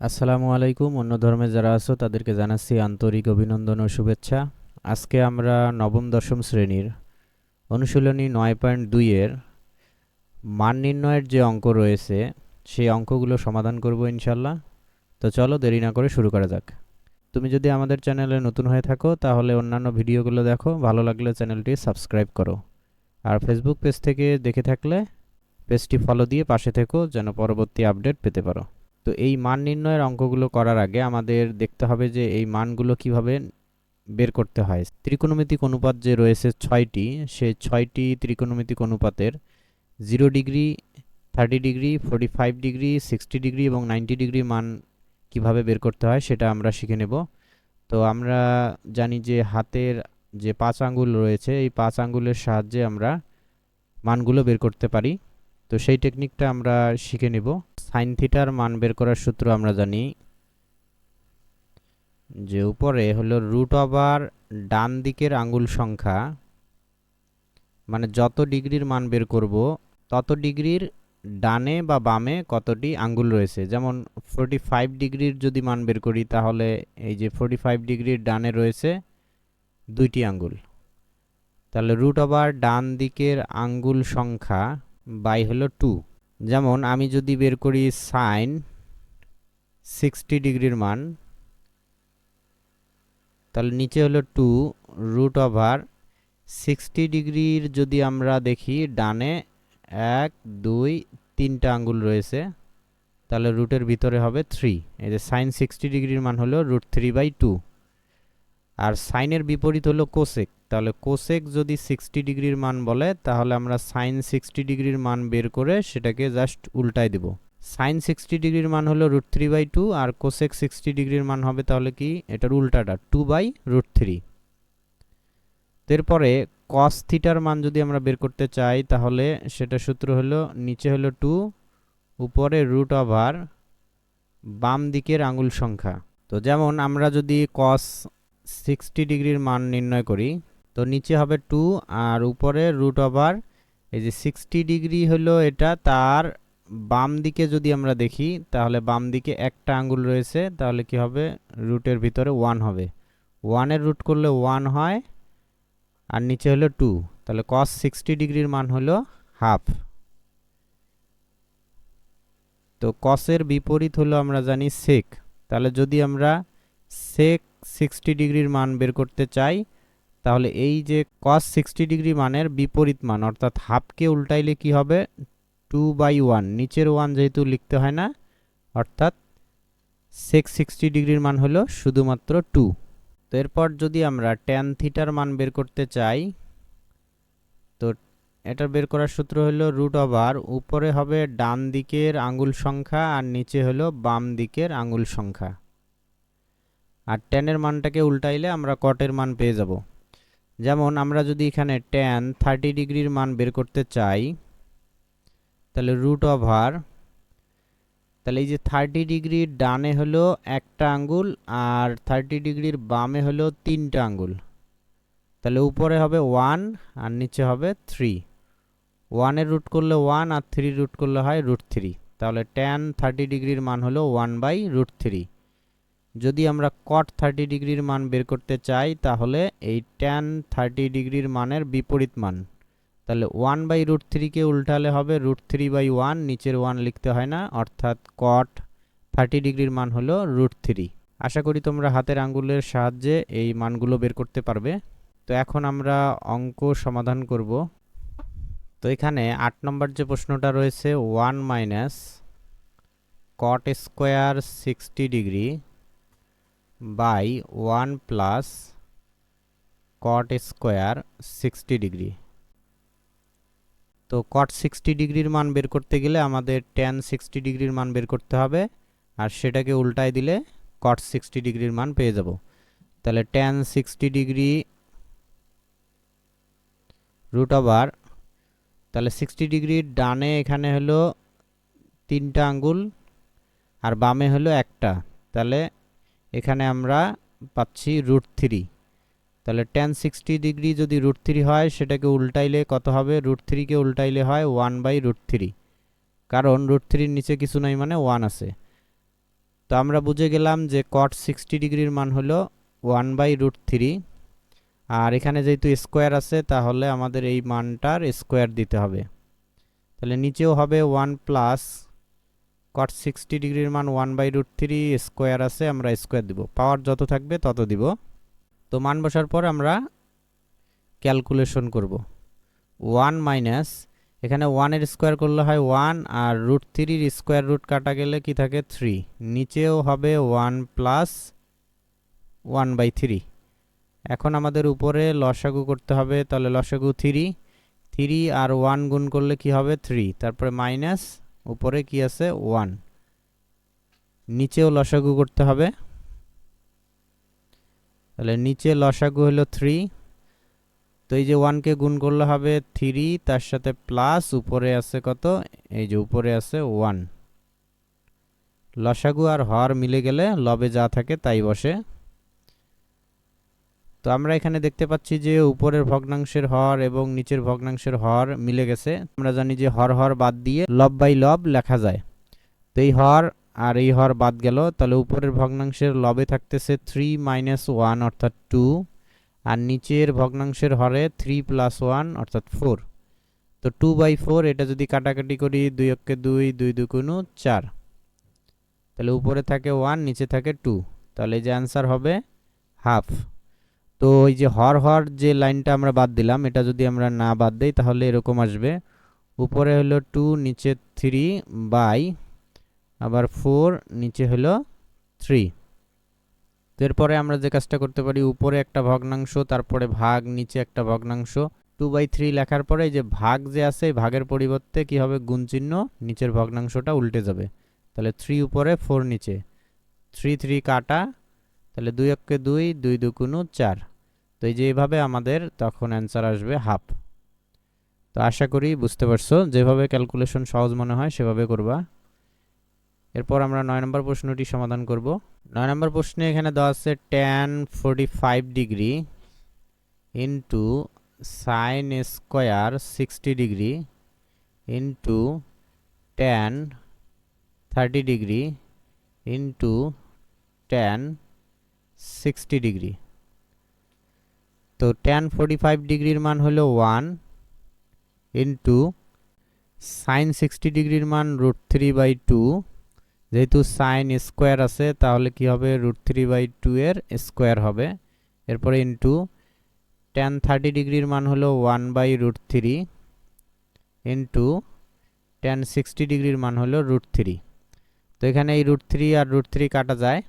আসসালামু আলাইকুম। অন্য ধর্মে যারা আছো, তাদেরকে জানাচ্ছি আন্তরিক অভিনন্দন ও শুভেচ্ছা। আজকে আমরা নবম, দশম শ্রেণির অনুশীলনী নয় পয়েন্ট দুইয়ের মান নির্ণয়ের যে অঙ্ক রয়েছে, সেই অঙ্কগুলো সমাধান করব ইনশাল্লাহ তো চলো দেরি না করে শুরু করা যাক। তুমি যদি আমাদের চ্যানেলে নতুন হয়ে থাকো, তাহলে অন্যান্য ভিডিওগুলো দেখো। ভালো লাগলে চ্যানেলটি সাবস্ক্রাইব করো। আর ফেসবুক পেজ থেকে দেখে থাকলে পেজটি ফলো দিয়ে পাশে থেকো, যেন পরবর্তী আপডেট পেতে পারো। তো এই মান নির্ণয়ের অঙ্কগুলো করার আগে আমাদের দেখতে হবে যে এই মানগুলো কীভাবে বের করতে হয়। ত্রিকোণমিতিক অনুপাত যে রয়েছে ছয়টি, সে ছয়টি ত্রিকোণমিতিক অনুপাতের zero degree, thirty degree, forty five degree, sixty degree এবং নাইনটি ডিগ্রি মান কীভাবে বের করতে হয় সেটা আমরা শিখে নেব। তো আমরা জানি যে হাতের যে পাঁচ আঙ্গুল রয়েছে, এই পাঁচ আঙ্গুলের সাহায্যে আমরা মানগুলো বের করতে পারি। তো সেই টেকনিকটা আমরা শিখে নেব। সাইন থিটার মান বের করার সূত্র আমরা জানি যে উপরে হলো রুট ওভার ডান দিকের আঙ্গুল সংখ্যা মানে যত ডিগ্রির মান বের করব, তত ডিগ্রির ডানে বা বামে কতটি আঙ্গুল রয়েছে। যেমন ফোরটি ফাইভ ডিগ্রির যদি মান বের করি, তাহলে এই যে ফোরটি ফাইভ ডিগ্রির ডানে রয়েছে দুইটি আঙ্গুল। তাহলে রুট ওভার ডান দিকের আঙ্গুল সংখ্যা বাই হলো টু যেমন আমি যদি বের করি সাইন সিক্সটি ডিগ্রির মান, তাহলে নিচে হলো টু রুট ওভার সিক্সটি ডিগ্রির যদি আমরা দেখি, ডানে এক, দুই, তিনটা আঙ্গুল রয়েছে, তাহলে রুটের ভিতরে হবে থ্রি এই যে সাইন সিক্সটি ডিগ্রির মান হলো রুট থ্রি বাই টু আর সাইনের বিপরীত হলো কোসেক। তাহলে কোসেক যদি সিক্সটি ডিগ্রির মান বলে, তাহলে আমরা সাইন সিক্সটি ডিগ্রির মান বের করে সেটাকে জাস্ট উল্টায় দেব। সাইন সিক্সটি ডিগ্রির মান হলো রুট থ্রি বাই টু আর কোসেক সিক্সটি ডিগ্রির মান হবে তাহলে কি? এটার উল্টাটা টু বাই রুট থ্রি এরপরে কস থিটার মান যদি আমরা বের করতে চাই, তাহলে সেটা সূত্র হলো, নিচে হলো টু উপরে রুট ওভার বাম দিকের আঙুল সংখ্যা। তো যেমন আমরা যদি কস সিক্সটি ডিগ্রির মান নির্ণয় করি, তো নিচে হবে টু আর উপরে রুট ওভার এই যে সিক্সটি ডিগ্রি হলো এটা তার বাম দিকে যদি আমরা দেখি, তাহলে বাম দিকে একটা আঙ্গুল রয়েছে, তাহলে কি হবে? রুটের ভিতরে ওয়ান হবে। ওয়ানের রুট করলে ওয়ান হয়, আর নিচে হলো টু তাহলে কস সিক্সটি ডিগ্রির মান হলো হাফ তো কসের বিপরীত হলো আমরা জানি সেক তাহলে যদি আমরা সেক সিক্সটি ডিগ্রির মান বের করতে চাই, তাহলে এই যে কস সিক্সটি ডিগ্রি মানের বিপরীত মান, অর্থাৎ হাফকে উল্টাইলে কি হবে? টু বাই ওয়ান নিচের ওয়ান যেহেতু লিখতে হয় না, অর্থাৎ সেক সিক্সটি ডিগ্রির মান হলো শুধুমাত্র টু তো এরপর যদি আমরা ট্যান থিটার মান বের করতে চাই, তো এটা বের করার সূত্র হলো রুট ওভার উপরে হবে ডান দিকের আঙ্গুল সংখ্যা আর নিচে হলো বাম দিকের আঙ্গুল সংখ্যা। আর ট্যানের মানটাকে উল্টাইলে আমরা কটের মান পেয়ে যাব। যেমন আমরা যদি এখানে ট্যান থার্টি ডিগ্রির মান বের করতে চাই, তাহলে রুট ওভার তাহলে এই যে থার্টি ডিগ্রির ডানে হলো একটা আঙ্গুল আর থার্টি ডিগ্রির বামে হলো তিনটা আঙ্গুল। তাহলে উপরে হবে ওয়ান আর নিচে হবে থ্রি ওয়ানের রুট করলে ওয়ান আর থ্রি রুট করলে হয় রুট থ্রি তাহলে ট্যান থার্টি ডিগ্রির মান হলো ওয়ান বাই রুট থ্রি যদি আমরা কট থার্টি ডিগ্রির মান বের করতে চাই, তাহলে এই ট্যান থার্টি ডিগ্রির মানের বিপরীত মান। তাহলে ওয়ান বাই রুট থ্রিকে উল্টালে হবে রুট থ্রি বাই ওয়ান নিচের ওয়ান লিখতে হয় না, অর্থাৎ কট থার্টি ডিগ্রির মান হলো রুট থ্রি আশা করি তোমরা হাতের আঙ্গুলের সাহায্যে এই মানগুলো বের করতে পারবে। তো এখন আমরা অঙ্ক সমাধান করব। তো এখানে আট নম্বর যে প্রশ্নটা রয়েছে one minus cot square sixty degree by one plus cot square sixty degree. তো কট সিক্সটি ডিগ্রির মান বের করতে গেলে আমাদের টেন সিক্সটি ডিগ্রির মান বের করতে হবে আর সেটাকে উল্টায় দিলে কট সিক্সটি ডিগ্রির মান পেয়ে যাব। তাহলে tan sixty degree root over তাহলে সিক্সটি ডিগ্রির ডানে এখানে হলো তিনটা আঙ্গুল আর বামে হলো একটা। তাহলে এখানে আমরা পাচ্ছি রুট থ্রি। তাহলে টেন সিক্সটি ডিগ্রি যদি রুট থ্রি হয়, সেটাকে উল্টাইলে কত হবে? রুট থ্রিকে উল্টাইলে হয় ওয়ান বাই রুট থ্রি কারণ রুট থ্রির নিচে কিছু নাই মানে ওয়ান আছে। তো আমরা বুঝে গেলাম যে কট সিক্সটি ডিগ্রির মান হলো ওয়ান বাই রুট থ্রি আর এখানে যেহেতু স্কোয়ার আছে, তাহলে আমাদের এই মানটার স্কোয়ার দিতে হবে। তাহলে নিচেও হবে ওয়ান প্লাস কট সিক্সটি ডিগ্রির মান one by root three square আছে, আমরা স্কোয়ার দিব। পাওয়ার যত থাকবে তত দিব। তো মান বসার পর আমরা ক্যালকুলেশন করব। ওয়ান মাইনাস এখানে ওয়ানের স্কোয়ার করলে হয় ওয়ান আর রুট থ্রির স্কোয়ার রুট কাটা গেলে কি থাকে? থ্রি নিচেও হবে one plus one by three এখন আমাদের উপরে লসাগু করতে হবে, তাহলে লসাগু থ্রি থ্রি আর ওয়ান গুণ করলে কি হবে? থ্রি তারপরে মাইনাস উপরে কি আছে? ওয়ান নিচেও লসাগু করতে হবে। তাহলে নিচে লসাগু হলো থ্রি তো এই যে ওয়ানকে গুণ করলে হবে থ্রি তার সাথে প্লাস উপরে আছে কত? এই যে উপরে আছে ওয়ান লসাগু আর হর মিলে গেলে লবে যা থাকে তাই বসে। তো আমরা এখানে দেখতে পাচ্ছি যে উপরের ভগ্নাংশের হর এবং নিচের ভগ্নাংশের হর মিলে গেছে। আমরা জানি যে হর হর বাদ দিয়ে লব বাই লব লেখা যায়। তো এই হর আর এই হর বাদ গেল। তাহলে উপরের ভগ্নাংশের লবে থাকতেছে থ্রি মাইনাস ওয়ান অর্থাৎ টু আর নিচের ভগ্নাংশের হরে থ্রি প্লাস ওয়ান অর্থাৎ ফোর তো টু বাই ফোর এটা যদি কাটাকাটি করি দুই অক্ষে দুই দুই দুগুণু চার। তাহলে উপরে থাকে ওয়ান নিচে থাকে টু তাহলে যে অ্যান্সার হবে হাফ তো ওই যে হর হর যে লাইনটা আমরা বাদ দিলাম, এটা যদি আমরা না বাদ দিই তাহলে এরকম আসবে। উপরে হলো টু নিচে থ্রি বাই আবার ফোর নিচে হলো থ্রি তো এরপরে আমরা যে কাজটা করতে পারি, উপরে একটা ভগ্নাংশ, তারপরে ভাগ, নিচে একটা ভগ্নাংশ। টু বাই থ্রি লেখার পরে এই যে ভাগ যে আছে, এই ভাগের পরিবর্তে কি হবে? গুণ চিহ্ন, নিচের ভগ্নাংশটা উল্টে যাবে। তাহলে থ্রি উপরে ফোর নিচে। থ্রি থ্রি কাটা তাহলে দুই অক্ষে দুই দুই দুকুনু চার। তো এই যে এইভাবে আমাদের তখন অ্যান্সার আসবে হাফ তো আশা করি বুঝতে পারছ, যেভাবে ক্যালকুলেশন সহজ মনে হয় সেভাবে করবা। এরপর আমরা নয় নম্বর প্রশ্নটি সমাধান করব। নয় নম্বর প্রশ্নে এখানে দেওয়া আছে tan forty five degree into sine square sixty degree into tan thirty degree into tan sixty degree তো ট্যান ফোরটি ফাইভ ডিগ্রির মান হলো ওয়ান ইন্টু সাইন সিক্সটি ডিগ্রির মান রুট থ্রি বাই টু যেহেতু সাইন স্কোয়ার আছে, তাহলে কি হবে? রুট থ্রি বাই টু এর স্কোয়ার হবে। এরপরে ইন্টু টেন থার্টি ডিগ্রির মান হলো one by root three into tan sixty ডিগ্রির মান হলো রুট থ্রি তো এখানে এই রুট থ্রি আর রুট থ্রি কাটা যায়।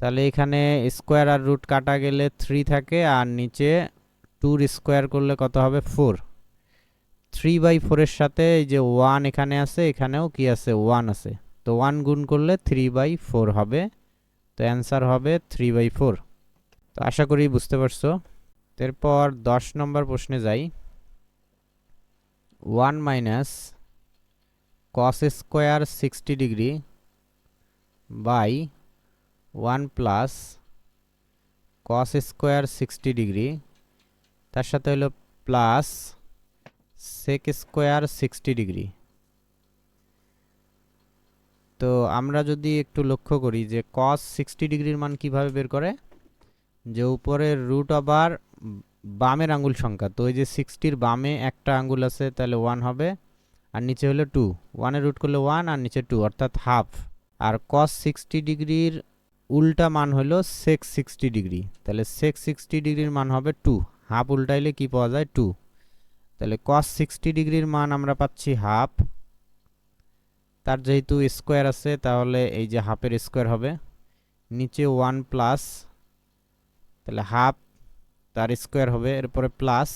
তাহলে এখানে স্কোয়ার আর রুট কাটা গেলে থ্রি থাকে আর নিচে টুর স্কোয়ার করলে কত হবে ফোর থ্রি বাই ফোরের সাথে এই যে ওয়ান এখানে আছে, এখানেও কি আছে? ওয়ান আছে। তো ওয়ান গুণ করলে থ্রি বাই ফোর হবে। তো অ্যান্সার হবে থ্রি বাই ফোর তো আশা করি বুঝতে পারছ। এরপর দশ নম্বর প্রশ্নে যাই। One minus cos square sixty degree by one plus cos square sixty degree. তার সাথে হলো plus sec square sixty degree. তো আমরা যদি একটু লক্ষ্য করি যে কস সিক্সটি ডিগ্রির মান কীভাবে বের করে? যে উপরের রুট আবার বামের আঙ্গুল সংখ্যা। তো ওই যে সিক্সটির বামে একটা আঙ্গুল আছে, তাহলে ওয়ান হবে। আর নিচে হলো টু ওয়ানের রুট করলে ওয়ান আর নিচে টু অর্থাৎ হাফ আর কস সিক্সটি ডিগ্রির উল্টা মান হলো সেক্স সিক্সটি ডিগ্রি তাহলে সেক্স সিক্সটি ডিগ্রির মান হবে টু হাফ উল্টাইলে কি পাওয়া যায়? টু তাহলে কস সিক্সটি ডিগ্রির মান আমরা পাচ্ছি হাফ তার যেহেতু স্কোয়ার আছে, তাহলে এই যে হাফের স্কোয়ার হবে। নিচে ওয়ান প্লাস তাহলে হাফ তার স্কোয়ার হবে, এরপরে প্লাস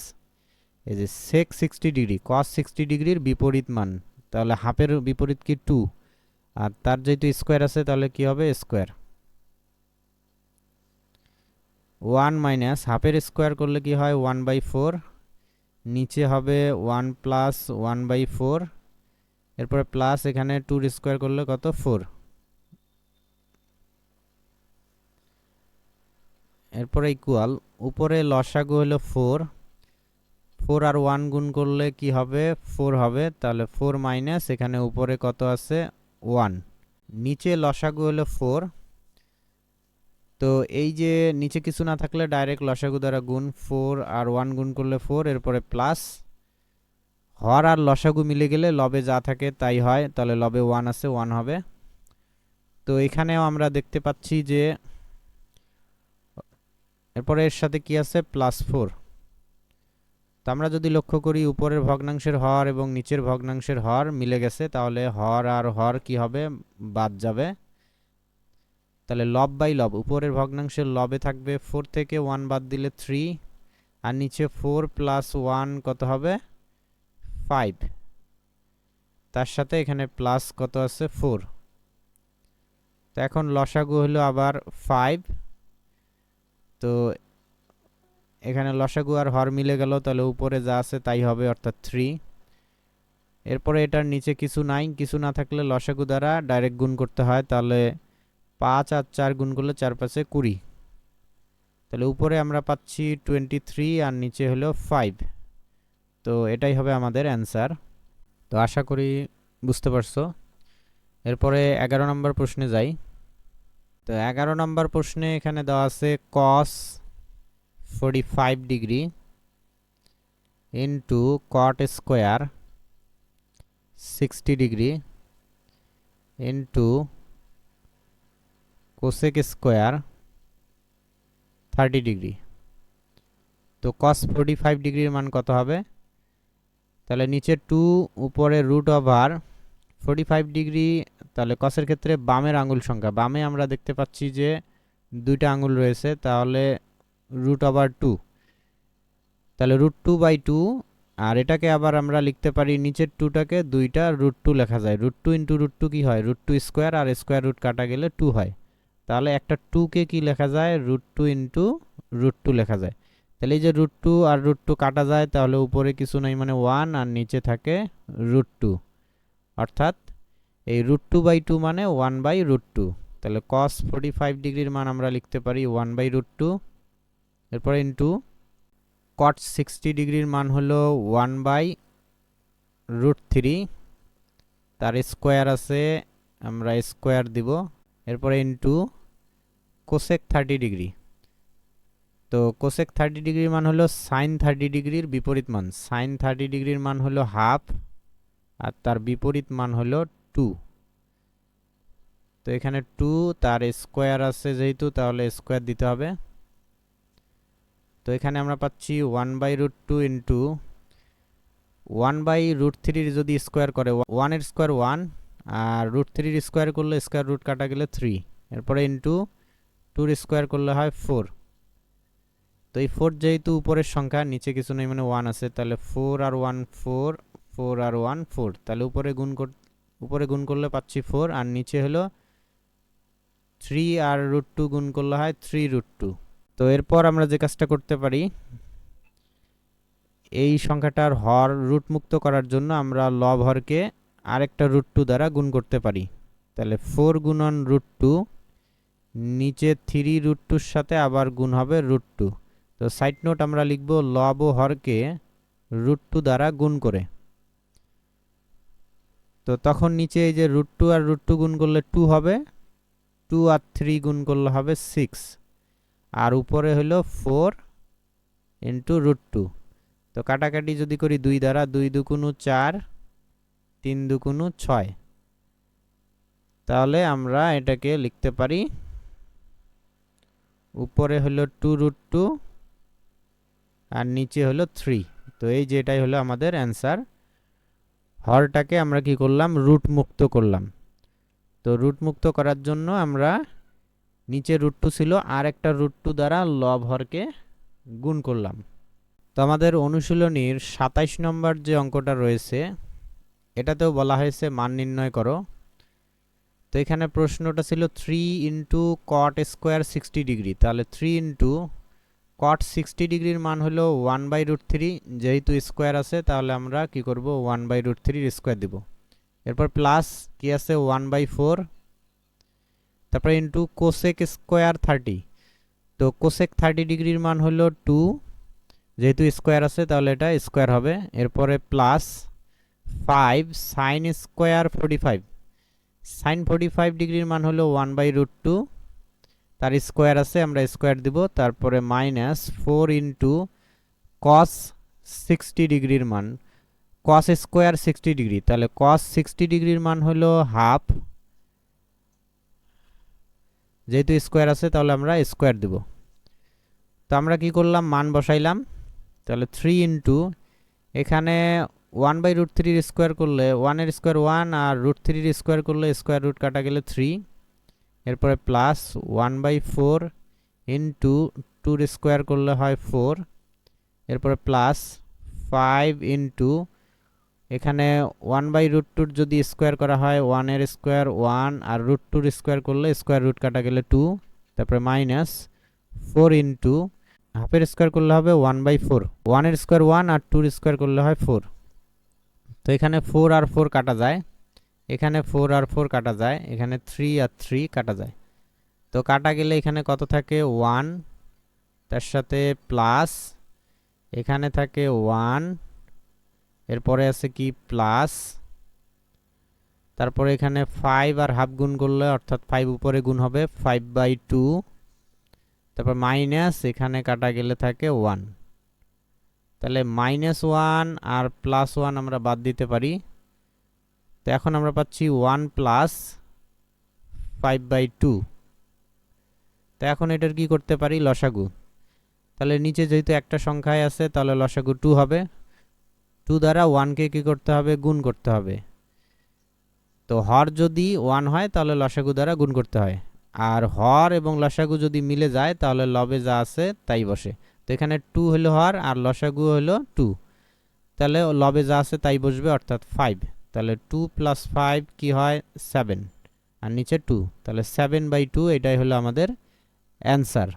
এই যে sec sixty degree cos sixty ডিগ্রির বিপরীত মান। তাহলে হাফের বিপরীত কি টু আর তার যেহেতু স্কোয়ার আছে, তাহলে কি হবে? স্কোয়ার ওয়ান মাইনাস হাফের স্কোয়ার করলে কি হয়? One by four. নিচে হবে one plus one by four. এরপরে প্লাস এখানে টুর স্কোয়ার করলে কত? ফোর। এরপরে ইকুয়াল উপরে লসাগু হলো ফোর। ফোর আর ওয়ান গুণ করলে কি হবে? ফোর হবে। তাহলে ফোর মাইনাস এখানে উপরে কত আছে? ওয়ান। নিচে লসাগু হলো ফোর। তো এই যে নিচে কিছু না থাকলে ডাইরেক্ট লসাগু দ্বারা গুণ ফোর আর ওয়ান গুণ করলে ফোর এরপরে প্লাস হর আর লসাগু মিলে গেলে লবে যা থাকে তাই হয়, তাহলে লবে ওয়ান আছে ওয়ান হবে। তো এখানেও আমরা দেখতে পাচ্ছি যে এরপরে এর সাথে কি আছে? প্লাস ফোর তো আমরা যদি লক্ষ্য করি উপরের ভগ্নাংশের হর এবং নিচের ভগ্নাংশের হর মিলে গেছে, তাহলে হর আর হর কি হবে? বাদ যাবে। তাহলে লব বাই লব, উপরের ভগ্নাংশের লবে থাকবে ফোর থেকে ওয়ান বাদ দিলে থ্রি আর নিচে ফোর প্লাস ওয়ান কত হবে? ফাইভ তার সাথে এখানে প্লাস কত আছে? ফোর তো এখন লসাগু হলো আবার ফাইভ তো এখানে লসাগু আর হর মিলে গেল, তাহলে উপরে যা আছে তাই হবে অর্থাৎ থ্রি এরপরে এটার নিচে কিছু নাই, কিছু না থাকলে লসাগু দ্বারা ডাইরেক্ট গুণ করতে হয়, তাহলে পাঁচ আর চার গুণ করলে চার পাঁচে কুড়ি। তাহলে উপরে আমরা পাচ্ছি টোয়েন্টি থ্রি আর নিচে হলো ফাইভ তো এটাই হবে আমাদের অ্যান্সার তো আশা করি বুঝতে পারছ। এরপরে এগারো নম্বর প্রশ্নে যাই। তো এগারো নম্বর প্রশ্নে এখানে দেওয়া আছে cos forty five degree into cot square sixty degree into cosec square thirty degree তো কস ফোর্টি ফাইভ ডিগ্রির মান কত হবে? তাহলে নিচে টু উপরে root over forty five degree তাহলে কসের ক্ষেত্রে বামের আঙুল সংখ্যা। বামে আমরা দেখতে পাচ্ছি যে দুইটা আঙুল রয়েছে, তাহলে রুট ওভার টু তাহলে রুট টু বাই টু আর এটাকে আবার আমরা লিখতে পারি নিচের টুটাকে দুইটা রুট টু লেখা যায়। Root two into root two কী হয়? রুট টু স্কোয়ার আর স্কোয়ার রুট কাটা গেলে টু হয়। তাহলে একটা টুকে কি লেখা যায়? Root two into root two লেখা যায়। তাহলে এই যে রুট টু আর রুট টু কাটা যায়, তাহলে উপরে কিছু নেই মানে ওয়ান আর নিচে থাকে রুট টু অর্থাৎ এই রুট টু বাই টু মানে ওয়ান বাই রুট টু তাহলে কস ফোর্টি ফাইভ ডিগ্রির মান আমরা লিখতে পারি ওয়ান বাই রুট টু এরপরে ইন্টু কট সিক্সটি ডিগ্রির মান হলো ওয়ান বাই রুট থ্রি তার স্কোয়ার আছে, আমরা স্কোয়ার দিব। এরপরে ইন্টু কোসেক থার্টি ডিগ্রি। তো কোসেক থার্টি ডিগ্রির মান হলো সাইন থার্টি ডিগ্রির বিপরীত মান। সাইন থার্টি ডিগ্রির মান হলো হাফ, আর তার বিপরীত মান হলো টু। তো এখানে টু তার স্কোয়ার আছে যেহেতু, তাহলে স্কোয়ার দিতে হবে। তো এখানে আমরা পাচ্ছি one by root two into one by root থ্রির যদি স্কোয়ার করে, ওয়ানের স্কোয়ার ওয়ান, আর রুট থ্রির স্কোয়ার করলে স্কোয়ার রুট কাটা গেলে থ্রি। এরপরে ইন্টু টুর স্কোয়ার করলে হয় ফোর তো এই ফোর যেহেতু উপরের সংখ্যা, নিচে কিছু নেই মানে ওয়ান আছে, তাহলে ফোর আর ওয়ান ফোর ফোর আর ওয়ান ফোর তাহলে উপরে গুণ কর, উপরে গুণ করলে পাচ্ছি ফোর আর নিচে হলো থ্রি আর রুট টু গুণ করলে হয় থ্রি রুট টু তো এরপর আমরা যে কাজটা করতে পারি, এই সংখ্যাটার হর রুট মুক্ত করার জন্য আমরা লব হরকে আরেকটা রুট টু দ্বারা গুণ করতে পারি। তাহলে ফোর গুণন রুট টু নিচে থ্রি রুট টুর সাথে আবার গুণ হবে রুট টু তো সাইড নোট আমরা লিখব লব হরকে রুট টু দ্বারা গুণ করে। তো তখন নিচে এই যে রুট টু আর রুট টু গুণ করলে টু হবে টু আর থ্রি গুণ করলে হবে সিক্স আর উপরে হলো ফোর ইন্টু রুট টু তো কাটাকাটি যদি করি দুই দ্বারা দুই দুকুনু চার, তিন দুকুনু ছয়। তাহলে আমরা এটাকে লিখতে পারি উপরে হলো টু রুট টু আর নিচে হলো থ্রি তো এই যে এটাই হলো আমাদের অ্যান্সার হরটাকে আমরা কি করলাম? রুট মুক্ত করলাম। তো রুট মুক্ত করার জন্য আমরা নিচে রুট টু ছিল, আর একটা রুট টু দ্বারা লব হরকে গুণ করলাম। তো আমাদের অনুশীলনীর সাতাইশ নম্বর যে অঙ্কটা রয়েছে, এটাতেও বলা হয়েছে মান নির্ণয় করো। তো এখানে প্রশ্নটা ছিল three into cot square sixty degree তাহলে থ্রি ইন্টু কট সিক্সটি ডিগ্রির মান হলো ওয়ান বাই রুট থ্রি যেহেতু স্কোয়ার আছে, তাহলে আমরা কি করব? ওয়ান বাই রুট থ্রির স্কোয়ার দিব। এরপর প্লাস কি আছে? ওয়ান বাই ফোর তারপরে ইন্টু কোসেক স্কোয়ার থার্টি তো কোসেক থার্টি ডিগ্রির মান হলো টু যেহেতু স্কোয়ার আছে, তাহলে এটা স্কোয়ার হবে। এরপরে plus five sine square forty five sine forty five ডিগ্রির মান হলো ওয়ান বাই রুট টু তার স্কোয়ার আছে, আমরা স্কোয়ার দিব, তারপরে minus four into cos sixty ডিগ্রির মান। কস স্কোয়ার সিক্সটি ডিগ্রি তাহলে কস সিক্সটি ডিগ্রির মান হলো হাফ যেহেতু স্কোয়ার আছে, তাহলে আমরা স্কোয়ার দিব। তো আমরা কি করলাম? মান বসাইলাম। তাহলে থ্রি ইন্টু এখানে ওয়ান বাই রুট থ্রির স্কোয়ার করলে ওয়ানের স্কোয়ার ওয়ান আর রুট থ্রির স্কোয়ার করলে স্কোয়ার রুট কাটা গেলে থ্রি এরপরে plus one by four into tour square করলে হয় ফোর এরপরে প্লাস ফাইভ ইন্টু এখানে ওয়ান বাই রুট টুর যদি স্কোয়ার করা হয় ওয়ানের স্কোয়ার ওয়ান আর রুট টুর স্কোয়ার করলে স্কোয়ার রুট কাটা গেলে টু তারপরে মাইনাস ফোর ইন্টু হাফের স্কোয়ার করলে হবে ওয়ান বাই ফোর ওয়ানের স্কোয়ার ওয়ান আর টুর স্কোয়ার করলে হয় ফোর তো এখানে ফোর আর ফোর কাটা যায়। এখানে ফোর আর ফোর কাটা যায়, এখানে থ্রি আর থ্রি কাটা যায়। তো কাটা গেলে এখানে কত থাকে? ওয়ান তার সাথে প্লাস এখানে থাকে ওয়ান এরপরে আছে কি? প্লাস তারপরে এখানে ফাইভ আর হাফ গুণ করলে অর্থাৎ ফাইভ উপরে গুণ হবে ফাইভ বাই টু তারপর মাইনাস এখানে কাটা গেলে থাকে ওয়ান তাহলে মাইনাস ওয়ান আর প্লাস ওয়ান আমরা বাদ দিতে পারি। তো এখন আমরা পাচ্ছি one plus five by two তো এখন এটার কি করতে পারি? লসাগু। তাহলে নিচে যেহেতু একটা সংখ্যায় আছে, তাহলে লসাগু টু হবে। টু দ্বারা ওয়ানকে কী করতে হবে? গুণ করতে হবে। তো হর যদি ওয়ান হয়, তাহলে লসাগু দ্বারা গুণ করতে হয়। আর হর এবং লসাগু যদি মিলে যায়, তাহলে লবে যা আছে, তাই বসে। তো এখানে টু হলো হর আর লসাগু হলো টু তাহলে লবে যা আছে তাই বসবে, অর্থাৎ ফাইভ তাহলে টু প্লাস ফাইভ কী হয়? সেভেন আর নিচে টু তাহলে সেভেন বাই টু এটাই হলো আমাদের অ্যান্সার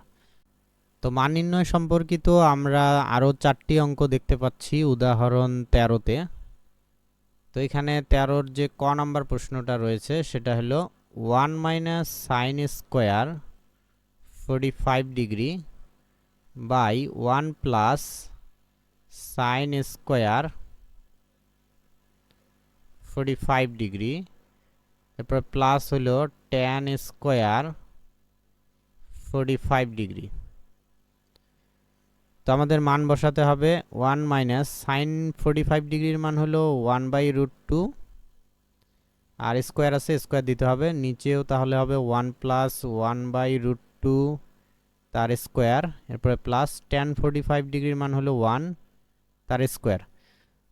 তো মান নির্ণয় সম্পর্কিত আমরা আরও চারটি অঙ্ক দেখতে পাচ্ছি, উদাহরণ তেরোতে। তো এখানে তেরোর যে ক নাম্বার প্রশ্নটা রয়েছে, সেটা হলো one minus sine square forty five degree by one plus sine square forty five degree. এরপর প্লাস হলো tan square forty five degree. তো আমাদের মান বসাতে হবে one minus sine forty five ডিগ্রির মান হলো ওয়ান বাই রুট টু। আর স্কোয়ার আছে, স্কোয়ার দিতে হবে। নিচেও তাহলে হবে one plus one by root two তার স্কোয়ার, এরপরে প্লাস টেন ফোর্টি ফাইভ ডিগ্রির মান হলো ওয়ান তার স্কোয়ার।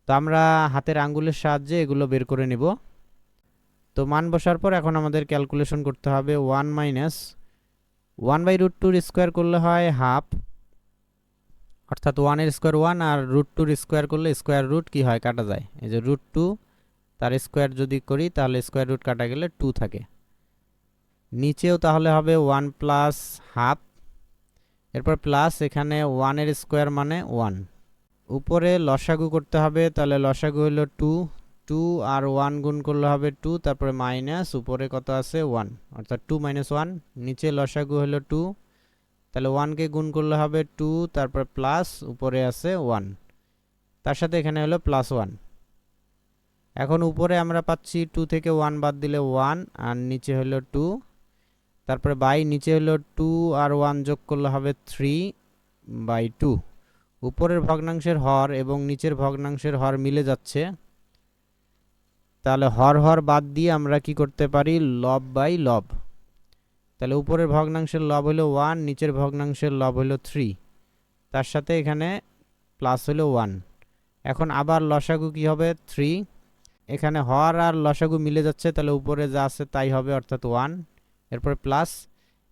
তো আমরা হাতের আঙ্গুলের সাহায্যে এগুলো বের করে নিব। তো মান বসার পর এখন আমাদের ক্যালকুলেশন করতে হবে one minus one by root tour square করলে হয় হাফ অর্থাৎ ওয়ানের স্কোয়ার ওয়ান আর রুট টুর স্কোয়ার করলে স্কোয়ার রুট কি হয়? কাটা যায়। এই যে রুট টু তার স্কোয়ার যদি করি তাহলে স্কোয়ার রুট কাটা গেলে টু থাকে। নিচেও তাহলে হবে ওয়ান প্লাস হাফ এরপর প্লাস এখানে ওয়ানের স্কোয়ার মানে ওয়ান উপরে লসাগু করতে হবে, তাহলে লসাগু হলো টু টু আর ওয়ান গুণ করলে হবে টু তারপরে মাইনাস উপরে কত আছে ওয়ান অর্থাৎ টু মাইনাস ওয়ান নিচে লসাগু হলো টু তাহলে ওয়ানকে গুণ করলে হবে টু তারপর প্লাস উপরে আছে ওয়ান তার সাথে এখানে হলো প্লাস ওয়ান এখন উপরে আমরা পাচ্ছি টু থেকে ওয়ান বাদ দিলে ওয়ান আর নিচে হলো টু তারপরে বাই নিচে হলো টু আর ওয়ান যোগ করলে হবে থ্রি বাই টু উপরের ভগ্নাংশের হর এবং নিচের ভগ্নাংশের হর মিলে যাচ্ছে। তাহলে হর হর বাদ দিয়ে আমরা কি করতে পারি? লব বাই লব। তাহলে উপরের ভগ্নাংশের লব হলো ওয়ান নিচের ভগ্নাংশের লব হলো থ্রি তার সাথে এখানে প্লাস হলো ওয়ান এখন আবার লসাগু কি হবে? থ্রি এখানে হর আর লসাগু মিলে যাচ্ছে, তাহলে উপরে যা আছে তাই হবে, অর্থাৎ ওয়ান এরপরে প্লাস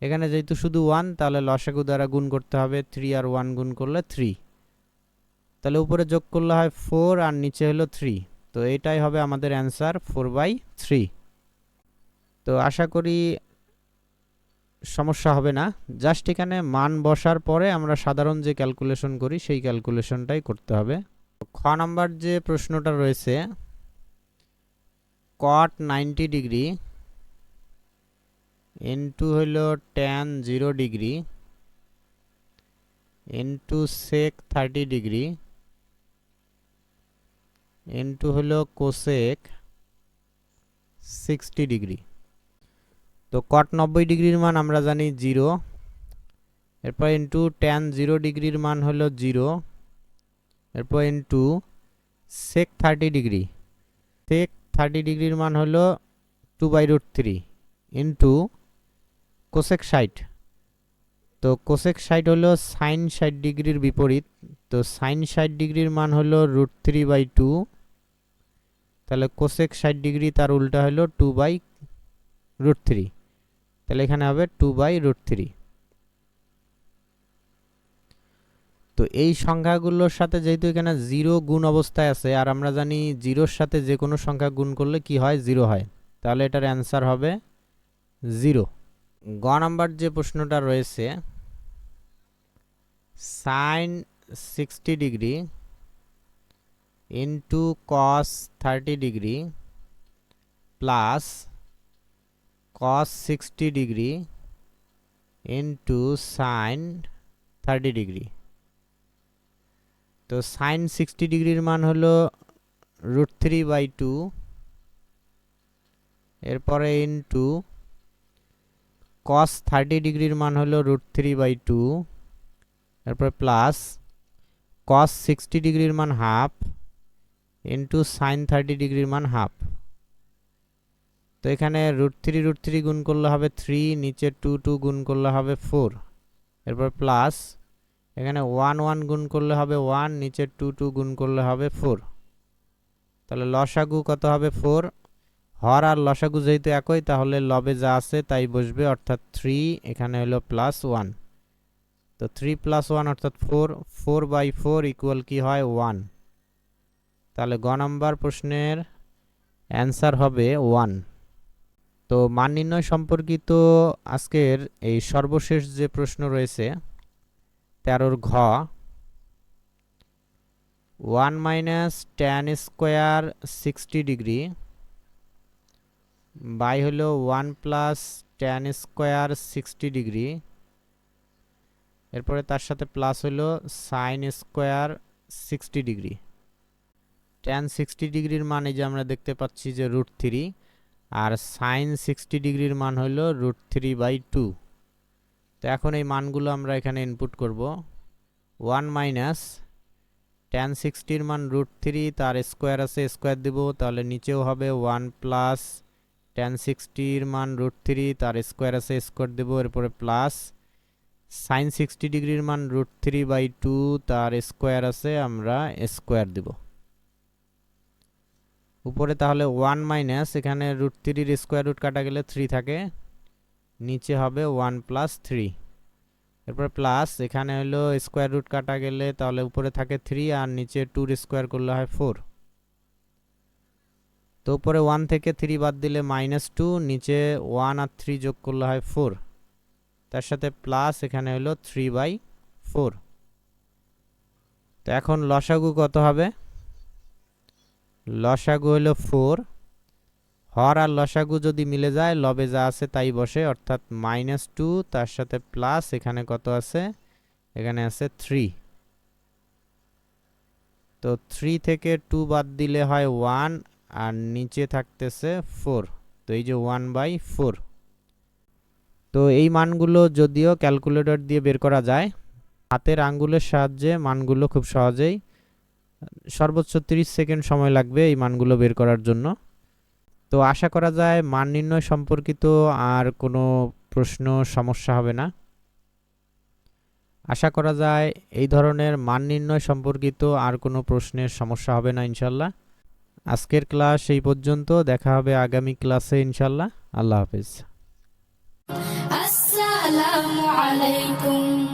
এখানে যেহেতু শুধু ওয়ান তাহলে লসাগু দ্বারা গুণ করতে হবে থ্রি আর ওয়ান গুণ করলে থ্রি তাহলে উপরে যোগ করলে হয় ফোর আর নিচে হলো থ্রি তো এটাই হবে আমাদের অ্যান্সার ফোর বাই থ্রি তো আশা করি সমস্যা হবে না। জাস্ট এখানে মান বসার পরে আমরা সাধারণ যে ক্যালকুলেশন করি, সেই ক্যালকুলেশনটাই করতে হবে। খ নাম্বার যে প্রশ্নটা রয়েছে cot ninety degree into হইল tan zero degree into sec thirty degree into হলো কোসেক সিক্সটি ডিগ্রি তো কট নব্বই ডিগ্রির মান আমরা জানি জিরো এরপর ইন্টু ট্যান জিরো ডিগ্রির মান হলো জিরো এরপর into sec thirty degree sec thirty ডিগ্রির মান হলো two by root three into cosec ষাট তো কোসেক ষাট হলো সাইন ষাট ডিগ্রির বিপরীত। তো সাইন ষাট ডিগ্রির মান হলো রুট থ্রি বাই টু। তাহলে কোসেক ষাট ডিগ্রি তার উল্টা হলো টু বাই রুট থ্রি। তাহলে এখানে হবে টু বাই রুট থ্রি। তো এই সংখ্যাগুলোর সাথে যেহেতু এখানে জিরো গুণ অবস্থায় আছে, আর আমরা জানি জিরোর সাথে যে কোনো সংখ্যা গুণ করলে কি হয়? জিরো হয়। তাহলে এটার অ্যান্সার হবে জিরো। গ নাম্বার যে প্রশ্নটা রয়েছে sine sixty degree into cos thirty degree plus cos sixty degree into sine thirty degree তো সাইন সিক্সটি ডিগ্রির মান হলো রুট থ্রি বাই টু এরপরে ইন্টু কস থার্টি ডিগ্রির মান হলো রুট থ্রি বাই টু এরপরে প্লাস কস সিক্সটি ডিগ্রির মান হাফ ইন্টু সাইন থার্টি ডিগ্রির মান হাফ তো এখানে রুট থ্রি রুট থ্রি গুণ করলে হবে থ্রি নিচে টু টু গুণ করলে হবে ফোর এরপর প্লাস এখানে ওয়ান ওয়ান গুণ করলে হবে ওয়ান নিচে টু টু গুণ করলে হবে ফোর তাহলে লসাগু কত হবে ফোর হর আর লসাগু যেহেতু একই, তাহলে লবে যা আছে তাই বসবে, অর্থাৎ থ্রি এখানে হলো প্লাস ওয়ান তো থ্রি প্লাস ওয়ান অর্থাৎ four four by four equal কি হয় ওয়ান তাহলে গ নাম্বার প্রশ্নের অ্যান্সার হবে ওয়ান তো মান নির্ণয় সম্পর্কিত আজকের এই সর্বশেষ যে প্রশ্ন রয়েছে, তেরোর ঘ one minus tan square sixty degree by হলো one plus tan square sixty degree. এরপরে তার সাথে প্লাস হলো sine square sixty degree. Tan sixty ডিগ্রির মান এই যে আমরা দেখতে পাচ্ছি যে রুট থ্রি, আর সাইন সিক্সটি ডিগ্রির মান হলো রুট থ্রি বাই টু। তো এখন এই মানগুলো আমরা এখানে ইনপুট করব। ওয়ান মাইনাস টেন সিক্সটির মান রুট থ্রি, তার স্কোয়ার আছে, স্কোয়ার দেবো, তাহলে নিচেও হবে ওয়ান প্লাস টেন সিক্সটির মান রুট থ্রি তার স্কোয়ার আছে স্কোয়ার দেবো, এরপরে প্লাস সাইন সিক্সটি ডিগ্রির মান রুট থ্রি বাই টু তার স্কোয়ার আছে, আমরা স্কোয়ার দেব। উপরে তাহলে ওয়ান মাইনাস এখানে রুট থ্রির স্কোয়ার রুট কাটা গেলে থ্রি থাকে। নিচে হবে ওয়ান প্লাস থ্রি এরপর প্লাস এখানে হলো স্কোয়ার রুট কাটা গেলে তাহলে উপরে থাকে থ্রি আর নিচে টুর স্কোয়ার করলে হয় ফোর তো উপরে ওয়ান থেকে থ্রি বাদ দিলে মাইনাস টু নিচে ওয়ান আর থ্রি যোগ করলে হয় ফোর তার সাথে প্লাস এখানে হলো থ্রি বাই ফোর তো এখন লসাগু কত হবে? লসাগু হলো ফোর হর আর লসাগু যদি মিলে যায়, লবে যা আছে তাই বসে, অর্থাৎ মাইনাস টু তার সাথে প্লাস এখানে কত আছে? এখানে আছে থ্রি তো থ্রি থেকে টু বাদ দিলে হয় ওয়ান আর নিচে থাকতেছে ফোর তো এই যে ওয়ান বাই ফোর তো এই মানগুলো যদিও ক্যালকুলেটর দিয়ে বের করা যায়, হাতের আঙ্গুলের সাহায্যে মানগুলো খুব সহজেই, সর্বোচ্চ 30 সেকেন্ড সময় লাগবে এই মানগুলো বের করার জন্য। তো আশা করা যায় মান নির্ণয় সম্পর্কিত আর কোনো প্রশ্ন সমস্যা হবে না। আশা করা যায় এই ধরনের মান নির্ণয় সম্পর্কিত আর কোনো প্রশ্নের সমস্যা হবে না ইনশাল্লাহ। আজকের ক্লাস এই পর্যন্ত। দেখা হবে আগামী ক্লাসে ইনশাল্লাহ আল্লাহ হাফিজ। আসসালামু আলাইকুম।